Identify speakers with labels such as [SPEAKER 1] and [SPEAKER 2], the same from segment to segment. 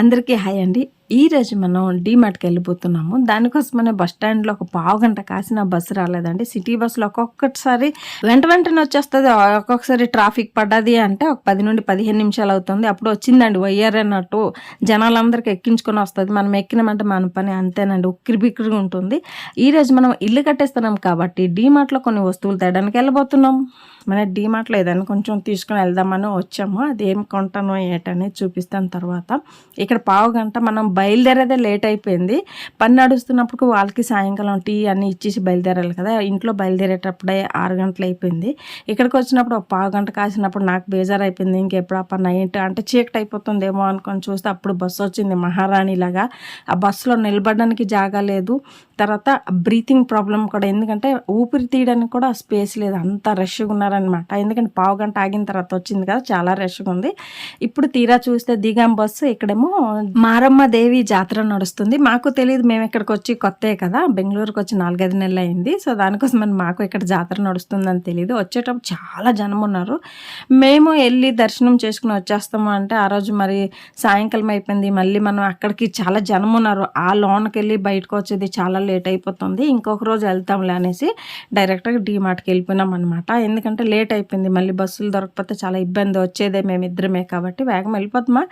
[SPEAKER 1] అందరికీ హాయ్ అండి. ఈ రోజు మనం డీమార్ట్కి వెళ్ళిపోతున్నాము. దానికోసమనే బస్ స్టాండ్లో ఒక పావు గంట కాసిన బస్సు రాలేదండి. సిటీ బస్సులో ఒక్కొక్కసారి వెంట వెంటనే వచ్చేస్తుంది. ఒక్కొక్కసారి ట్రాఫిక్ పడ్డది అంటే ఒక పది నుండి పదిహేను నిమిషాలు అవుతుంది. అప్పుడు వచ్చిందండి వైఆర్ అన్నట్టు జనాలందరికీ ఎక్కించుకొని వస్తుంది. మనం ఎక్కినామంటే మన పని అంతేనండి. ఉక్కిరి బిక్కిరి ఉంటుంది. ఈ రోజు మనం ఇల్లు కట్టేస్తున్నాం కాబట్టి డీమార్ట్లో కొన్ని వస్తువులు తేడానికి వెళ్ళబోతున్నాం. మన డీమార్ట్లో ఏదైనా కొంచెం తీసుకుని వెళ్దామని వచ్చాము. అది ఏం కొంటానో ఏటనేది చూపిస్తాను తర్వాత. ఇక్కడ పావు గంట మనం బయలుదేరేదే లేట్ అయిపోయింది. పని నడుస్తున్నప్పుడు వాళ్ళకి సాయంకాలం టీ అన్ని ఇచ్చేసి బయలుదేరాలి కదా. ఇంట్లో బయలుదేరేటప్పుడే ఆరు గంటలు అయిపోయింది. ఇక్కడికి వచ్చినప్పుడు ఒక పావు గంట కాసినప్పుడు నాకు బేజారు అయిపోయింది ఇంకెప్పుడు ఆ నైట్ అంటే చీకటి అయిపోతుందేమో అనుకొని చూస్తే అప్పుడు బస్సు వచ్చింది మహారాణిలాగా ఆ బస్సులో నిలబడడానికి జాగా లేదు. తర్వాత బ్రీతింగ్ ప్రాబ్లం కూడా. ఎందుకంటే ఊపిరి తీయడానికి కూడా స్పేస్ లేదు. అంత రష్గా ఉన్నారనమాట ఎందుకంటే పావు గంట ఆగిన తర్వాత వచ్చింది కదా. చాలా రష్గా ఉంది. ఇప్పుడు తీరా చూస్తే దిగాం బస్సు. ఇక్కడేమో మారమ్మ దేవి జాతర నడుస్తుంది. మాకు తెలియదు మేము ఇక్కడికి వచ్చి కొత్తే కదా బెంగళూరుకి వచ్చి నాలుగైదు నెలలు అయింది సో దానికోసం మాకు ఇక్కడ జాతర నడుస్తుందని తెలియదు వచ్చేటప్పుడు చాలా జనం ఉన్నారు. మేము వెళ్ళి దర్శనం చేసుకుని వచ్చేస్తాము అంటే ఆ రోజు మరి సాయంకాలం అయిపోయింది. మళ్ళీ మనం అక్కడికి చాలా జనం ఉన్నారు. ఆ లోన్కి వెళ్ళి బయటకు వచ్చేది చాలా లేట్ అయిపోతుంది. ఇంకొక రోజు వెళ్తాంలే అనేసి డైరెక్ట్గా డీమార్ట్కి వెళ్ళిపోయినాం అనమాట ఎందుకంటే లేట్ అయిపోయింది. మళ్ళీ బస్సులు దొరకకపోతే చాలా ఇబ్బంది. వచ్చేదే మేము ఇద్దరమే కాబట్టి వేగం వెళ్ళిపోతామా?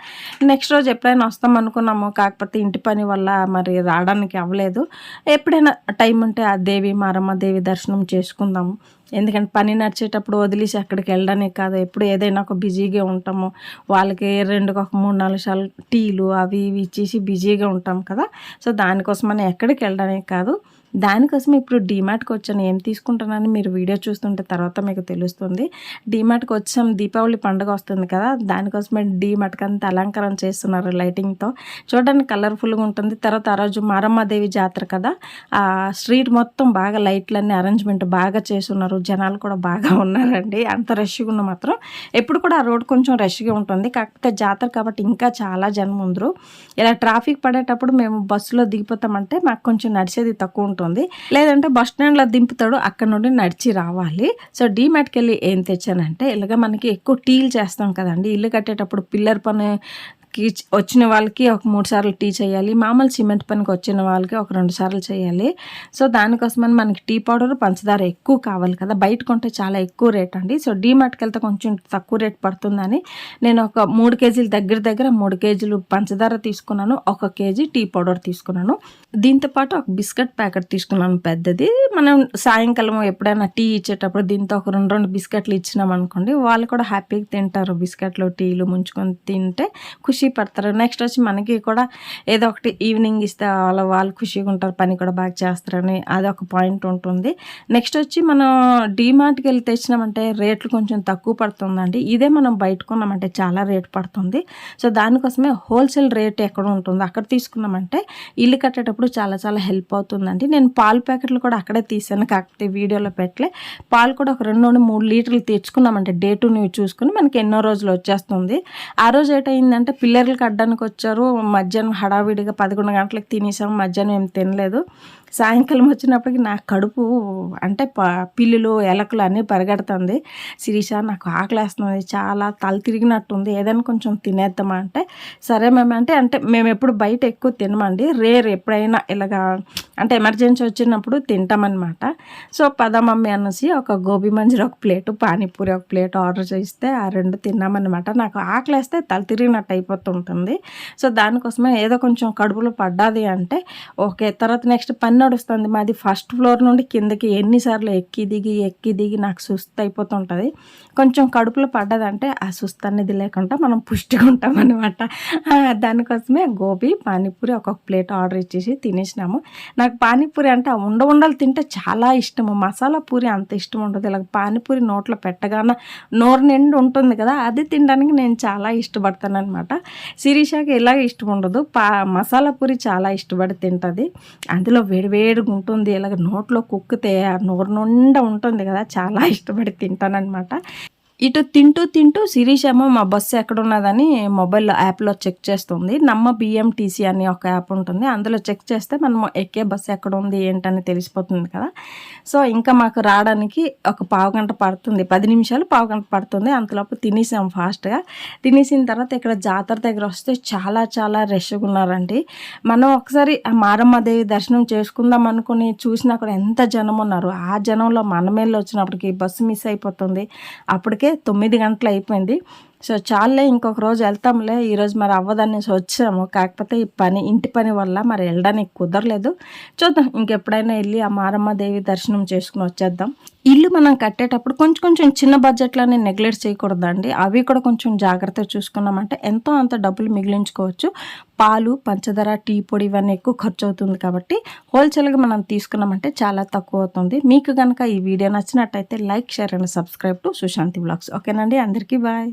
[SPEAKER 1] నెక్స్ట్ రోజు ఎప్పుడైనా వస్తాం అనుకున్నాము కాకపోతే ఇంటి పని వల్ల మరి రావడానికి అవ్వలేదు. ఎప్పుడైనా టైం ఉంటే ఆ దేవి మారమ్మ దేవి దర్శనం చేసుకుందాము. ఎందుకంటే పని నడిచేటప్పుడు వదిలేసి అక్కడికి వెళ్ళడానికి కాదు. ఎప్పుడు ఏదైనా ఒక బిజీగా ఉంటాము. వాళ్ళకి రెండు ఒక మూడు నాలుగు సార్లు టీలు అవి ఇవి ఇచ్చేసి బిజీగా ఉంటాం కదా. సో దానికోసం మనం ఎక్కడికి వెళ్ళడానికి కాదు. దానికోసం ఇప్పుడు డీమార్ట్కి వచ్చాను. ఏం తీసుకుంటానని మీరు వీడియో చూస్తుంటే తర్వాత మీకు తెలుస్తుంది. డీమార్ట్కి వచ్చాం. దీపావళి పండుగ వస్తుంది కదా. దానికోసమే డీమార్ట్కి అంత అలంకరణ చేస్తున్నారు లైటింగ్తో చూడడానికి కలర్ఫుల్గా ఉంటుంది. తర్వాత ఆ రోజు మారమ్మదేవి జాతర కదా. ఆ స్ట్రీట్ మొత్తం బాగా లైట్లన్నీ అరేంజ్మెంట్ బాగా చేస్తున్నారు. జనాలు కూడా బాగా ఉన్నారండి. అంత రష్గా ఉన్న మాత్రం ఎప్పుడు కూడా ఆ రోడ్ కొంచెం రష్గా ఉంటుంది. కాకపోతే జాతర కాబట్టి ఇంకా చాలా జనం ఉందరు. ఇలా ట్రాఫిక్ పడేటప్పుడు మేము బస్సులో దిగిపోతామంటే మాకు కొంచెం నడిచేది తక్కువ ఉంటుంది. లేదంటే బస్ స్టాండ్లో దింపుతాడు అక్కడ నుండి నడిచి రావాలి. సో డీమార్ట్కి వెళ్ళి ఏం తెచ్చానంటే ఇలాగ మనకి ఎక్కువ టీలు చేస్తాం కదండి. ఇల్లు కట్టేటప్పుడు పిల్లర్ పని వచ్చిన వాళ్ళకి ఒక మూడు సార్లు టీ చేయాలి. మామూలు సిమెంట్ పనికి వచ్చిన వాళ్ళకి ఒక రెండు సార్లు చేయాలి. సో దానికోసమని మనకి టీ పౌడర్ పంచదార ఎక్కువ కావాలి కదా. బయట కొంటే చాలా ఎక్కువ రేట్ అండి. సో డీమార్ట్కి వెళ్తే కొంచెం తక్కువ రేట్ పడుతుందని నేను ఒక మూడు కేజీలు దగ్గర దగ్గర మూడు కేజీలు పంచదార తీసుకున్నాను. ఒక కేజీ టీ పౌడర్ తీసుకున్నాను. దీంతో పాటు ఒక బిస్కెట్ ప్యాకెట్ తీసుకున్నాను పెద్దది. మనం సాయంకాలం ఎప్పుడైనా టీ ఇచ్చేటప్పుడు దీంతో ఒక రెండు రెండు బిస్కెట్లు ఇచ్చినాం అనుకోండి వాళ్ళు కూడా హ్యాపీగా తింటారు బిస్కెట్లు టీలు ముంచుకొని తింటే. ఖుషి ఖుషి పడతారు. నెక్స్ట్ వచ్చి మనకి కూడా ఏదో ఒకటి ఈవినింగ్ ఇస్తే వాళ్ళ వాళ్ళు ఖుషిగా ఉంటారు పని కూడా బాగా చేస్తారని అదొక పాయింట్ ఉంటుంది. నెక్స్ట్ వచ్చి మనం డీమార్ట్కి వెళ్ళి తెచ్చినామంటే రేట్లు కొంచెం తక్కువ పడుతుందండి. ఇదే మనం బయట కొన్నామంటే చాలా రేట్ పడుతుంది. సో దానికోసమే హోల్సేల్ రేట్ ఎక్కడ ఉంటుంది? అక్కడ తీసుకున్నామంటే ఇల్లు కట్టేటప్పుడు చాలా చాలా హెల్ప్ అవుతుందండి. నేను పాలు ప్యాకెట్లు కూడా అక్కడే తీసాను కాకపోతే వీడియోలో పెట్టలే. పాలు కూడా ఒక రెండు నుండి మూడు లీటర్లు తెచ్చుకున్నామంటే డే టు న్యూ చూసుకుని మనకి ఎన్నో రోజులు వచ్చేస్తుంది. ఆ రోజు ఏటైందంటే పిల్లర్లు కట్టడానికి వచ్చారు. మధ్యాహ్నం హడావిడిగా పదకొండు గంటలకు తినేసాము. మధ్యాహ్నం ఏం తినలేదు. సాయంకాలం వచ్చినప్పటికి నా కడుపు అంటే ప పిల్లులు ఎలకలు అన్నీ పరిగెడుతుంది. శిరీష నాకు ఆకలేస్తుంది. చాలా తల తిరిగినట్టుంది. ఏదైనా కొంచెం తినేద్దామా అంటే సరే మేము అంటే అంటే మేము ఎప్పుడు బయట ఎక్కువ తినమండి. రేర్ ఎప్పుడైనా ఇలాగా అంటే ఎమర్జెన్సీ వచ్చినప్పుడు తింటామన్నమాట. సో పదమమ్మీ అనేసి ఒక గోబీ మంజూరి ఒక ప్లేటు పానీపూరి ఒక ప్లేట్ ఆర్డర్ చేస్తే ఆ రెండు తిన్నామన్నమాట. నాకు ఆకలేస్తే తల తిరిగినట్టు అయిపోతుంటుంది. సో దానికోసమే ఏదో కొంచెం కడుపులో పడ్డాది అంటే ఓకే తర్వాత నెక్స్ట్ పని నడుస్తుంది. మాది ఫస్ట్ ఫ్లోర్ నుండి కిందకి ఎన్నిసార్లు ఎక్కి దిగి ఎక్కి దిగి నాకు సుస్థ అయిపోతుంటుంది. కొంచెం కడుపులో పడ్డదంటే ఆ సుస్థ అనేది లేకుండా మనం పుష్టిగా ఉంటాం అనమాట దానికోసమే గోబీ పానీపూరి ఒక్కొక్క ప్లేట్ ఆర్డర్ ఇచ్చేసి తినేసినాము. నాకు పానీపూరి అంటే ఉండ ఉండలు తింటే చాలా ఇష్టము. మసాలా పూరి అంత ఇష్టం ఉండదు. ఇలా పానీపూరి నోట్లో పెట్టగానే నోరు నిండి ఉంటుంది కదా అది తినడానికి నేను చాలా ఇష్టపడతాను అనమాట శిరీషాకి ఎలాగ ఇష్టం ఉండదు. పా మసాలా పూరి చాలా ఇష్టపడి తింటుంది. అందులో వేడి వేడిగా ఉంటుంది ఇలాగ నోట్లో కుక్కితే ఆ నోరు నుండా ఉంటుంది కదా. చాలా ఇష్టపడి తింటానమాట ఇటు తింటూ తింటూ శిరీష్ ఏమో మా బస్సు ఎక్కడున్నదని మొబైల్ యాప్లో చెక్ చేస్తుంది. నమ్మ బిఎంటీసీ అని ఒక యాప్ ఉంటుంది. అందులో చెక్ చేస్తే మనం ఎక్కే బస్సు ఎక్కడ ఉంది ఏంటని తెలిసిపోతుంది కదా. సో ఇంకా మాకు రావడానికి ఒక పావు గంట పడుతుంది. పది నిమిషాలు పావు గంట పడుతుంది. అంతలోపు తినేసాం ఫాస్ట్గా. తినేసిన తర్వాత ఇక్కడ జాతర దగ్గర వస్తే చాలా చాలా రష్గా ఉన్నారండి. మనం ఒకసారి మారమ్మదేవి దర్శనం చేసుకుందాం అనుకుని చూసినా కూడా ఎంత జనం ఉన్నారు. ఆ జనంలో మనమేళ్ళు వచ్చినప్పటికి బస్సు మిస్ అయిపోతుంది. అప్పటికే తొమ్మిది గంటలు అయిపోయింది. సో చాలే ఇంకొక రోజు వెళ్తాంలే. ఈరోజు మరి అవ్వదనేసి వచ్చాము. కాకపోతే ఈ పని ఇంటి పని వల్ల మరి వెళ్ళడానికి కుదరలేదు. చూద్దాం. ఇంకెప్పుడైనా వెళ్ళి ఆ మారమ్మ దేవి దర్శనం చేసుకుని వచ్చేద్దాం. ఇల్లు మనం కట్టేటప్పుడు కొంచెం కొంచెం చిన్న బడ్జెట్లోనే నెగ్లెక్ట్ చేయకూడదండి. అవి కూడా కొంచెం జాగ్రత్తగా చూసుకున్నామంటే ఎంతో అంత డబ్బులు మిగిలించుకోవచ్చు. పాలు పంచదార టీ పొడి ఇవన్నీ ఎక్కువ ఖర్చు అవుతుంది కాబట్టి హోల్సేల్గా మనం తీసుకున్నామంటే చాలా తక్కువ అవుతుంది. మీకు కనుక ఈ వీడియో నచ్చినట్టయితే like share and subscribe to Sushanti vlogs. ఓకేనండి అందరికీ బాయ్.